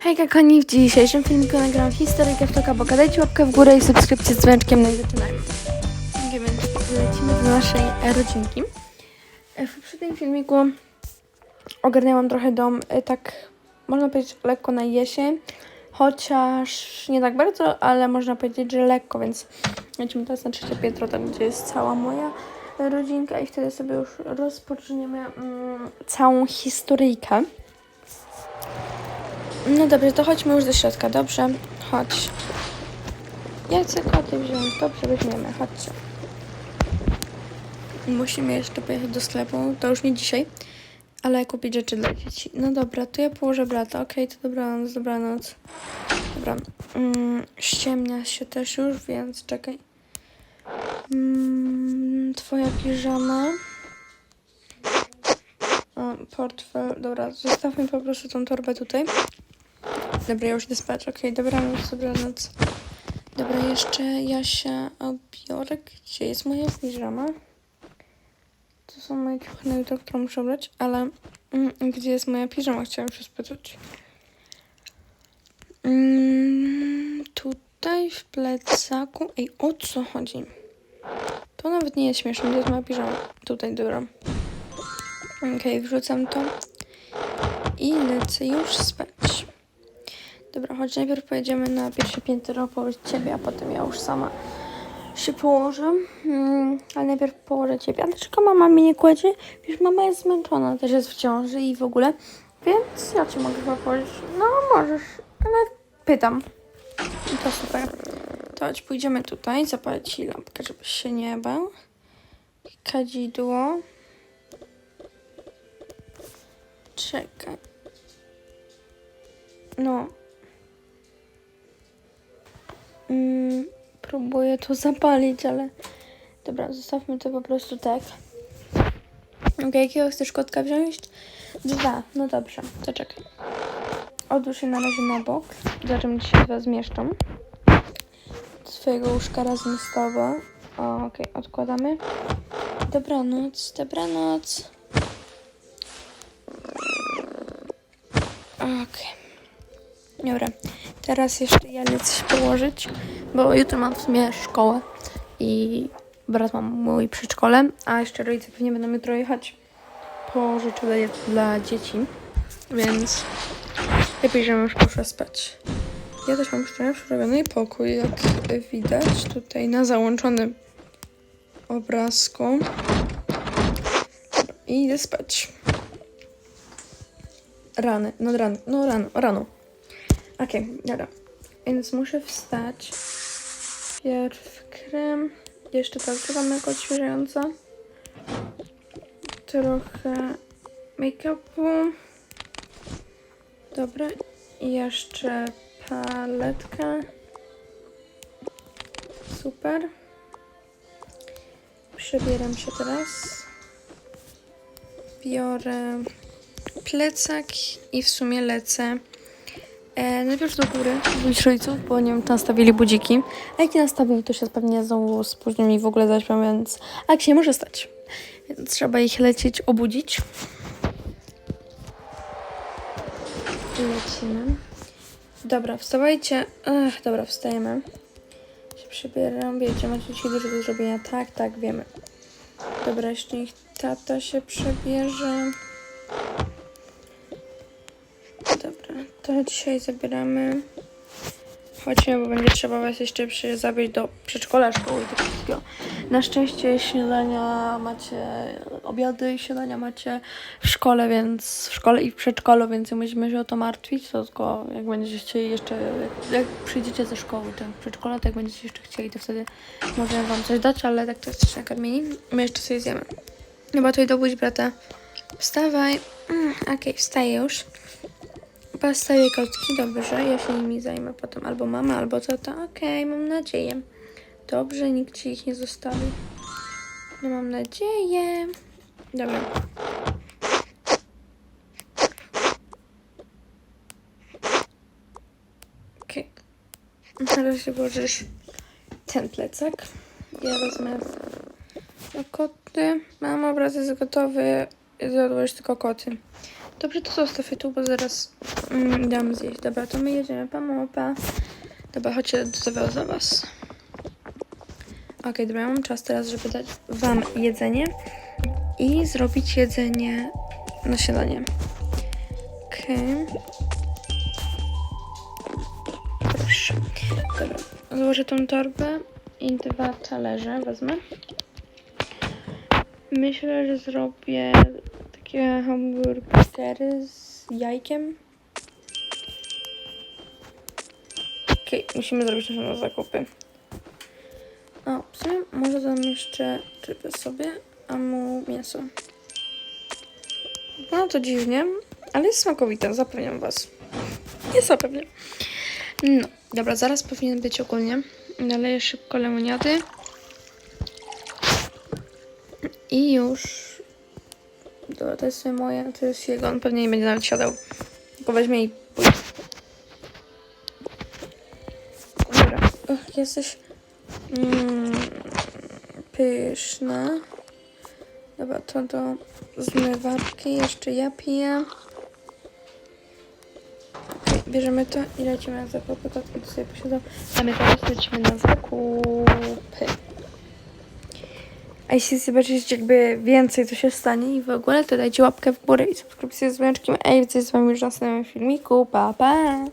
Hejka koni, w dzisiejszym filmiku nagram historyjkę w Toka Boka. Dajcie łapkę w górę i subskrypcję z dzwoneczkiem, no i zaczynajmy. Ok, więc lecimy do naszej rodzinki. E, W poprzednim filmiku ogarniałam trochę dom, e, tak można powiedzieć lekko na jesień, chociaż nie tak bardzo, ale można powiedzieć, że lekko, więc lecimy teraz na trzecie piętro, tam gdzie jest cała moja rodzinka i wtedy sobie już rozpoczniemy mm, całą historyjkę. No dobrze, to chodźmy już do środka, dobrze? Chodź. Ja chcę koty wziąć, dobrze, weźmiemy, chodźcie. Musimy jeszcze pojechać do sklepu, to już nie dzisiaj, ale kupić rzeczy dla dzieci. No dobra, to ja położę blata, okej, to dobranoc, dobranoc. Dobra, mm, ściemnia się też już, więc czekaj. Mm, twoja piżama. O, portfel, dobra, zostawmy po prostu tą torbę tutaj. Dobra, ja już idę spać. Okej, dobranoc, dobranoc. Dobra, jeszcze Jasia obiorę. Gdzie jest moja piżama? To są moje ciuchy na jutro, którą muszę ubrać, ale mm, gdzie jest moja piżama? Chciałam się spytać. Mm, tutaj w plecaku. Ej, o co chodzi? To nawet nie jest śmieszne, gdzie jest moja piżama? Tutaj, dobra. Okej, wrzucam to. I lecę już spać. Dobra, choć najpierw pojedziemy na pierwsze piętro położyć ciebie, a potem ja już sama się położę. Mm, ale najpierw położę ciebie. A dlaczego mama mnie nie kładzie? Wiesz, mama jest zmęczona, też jest w ciąży i w ogóle. Więc ja cię mogę chyba położyć. No, możesz, ale pytam. To super. To chodź, pójdziemy tutaj, zapalę ci lampkę, żebyś się nie bał. Kadzidło. Czekaj. No, próbuję to zapalić, ale dobra, zostawmy to po prostu tak. Ok, jakiego chcesz kotka wziąć? Dwa, no dobrze, to czekaj. Odłóż je na razie na bok. Zobaczymy, czy się dwa zmieszczą. Swojego łóżka razem z tobą. Okej, odkładamy. Dobranoc, dobranoc. Okej. Dobra, teraz jeszcze ja lecę się położyć, bo jutro mam w sumie szkołę i brat mam mój przedszkole, a jeszcze rodzice pewnie będą jutro jechać po rzeczy dla, dzieci, więc lepiej, żebym już poszła spać. Ja też mam szczerze przerobiony pokój, jak widać tutaj na załączonym obrazku. I idę spać. Rany, no rano, no rano, rano. Okej, dobra. Więc muszę wstać. Pierw krem. Jeszcze dodam jako odświeżająca. Trochę make-upu. Dobra. I jeszcze paletka. Super. Przebieram się teraz. Biorę plecak i w sumie lecę E, najpierw do góry, budzić rodziców, bo nie wiem, czy nastawili budziki. A jak nie nastawili, to się pewnie znowu spóźnią i w ogóle zaśpią, więc... A jak się nie może stać. Więc trzeba ich lecieć, obudzić. Lecimy. Dobra, wstawajcie. Ech, dobra, wstajemy. Się przebieram, wiecie, macie dzisiaj dużo do zrobienia. Tak, tak, wiemy. Dobra, jeszcze niech tata się przebierze. To dzisiaj zabieramy. Chodźmy, bo będzie trzeba was jeszcze przy, zabrać do przedszkola, szkoły i tego wszystkiego. Na szczęście śniadania macie, obiady i śniadania macie w szkole, więc w szkole i w przedszkolu, więc nie musimy się o to martwić, to tylko jak będziecie chcieli jeszcze, jak, jak przyjdziecie ze szkoły, czy w przedszkola, to jak będziecie jeszcze chcieli, to wtedy możemy wam coś dać, ale tak to jest nakarmieni. My jeszcze sobie zjemy. Chyba tutaj dobudź brata. Wstawaj. Mm, Okej, wstaję już. Pastaję kotki, dobrze, ja się nimi zajmę potem. Albo mama, albo tata. Okej, mam nadzieję. Dobrze, nikt ci ich nie zostawi. No mam nadzieję. Dobra. Okej. Teraz się włożysz ten plecak. Ja wezmę koty. Mam obraz jest gotowy. Odłożysz tylko koty. Dobrze, to zostaw je tu, bo zaraz Mm, dam zjeść. Dobra, to my jedziemy pa mapa. Dobra, chodźcie, zawiozę was. Okej, dobra, ja mam czas teraz, żeby dać wam jedzenie i zrobić jedzenie na śniadanie. Okej. Proszę. Dobra, złożę tą torbę i dwa talerze wezmę. Myślę, że zrobię takie hamburgery z jajkiem. Okej, musimy zrobić nasze zakupy. O, w może dam jeszcze rybę sobie, a mu mięso. No to dziwnie, ale jest smakowite, zapewniam was. Nie zapewniam. No, dobra, zaraz powinien być ogólnie. Naleję szybko lemoniady. I już. Dobra, to jest moje, to jest jego. On pewnie nie będzie nawet siadał. Tylko weźmie i. Dobra. Ach, jesteś mm, pyszna. Dobra, to do zmywarki. Jeszcze ja piję. Bierzemy to i lecimy na zakupy. Tu sobie posiedzą. A my teraz lecimy na zakupy. A jeśli zobaczycie jakby więcej, co się stanie i w ogóle, to dajcie łapkę w górę i subskrypcję z dzwoneczkiem. Ja widzę się z wami już w następnym filmiku. Pa, pa!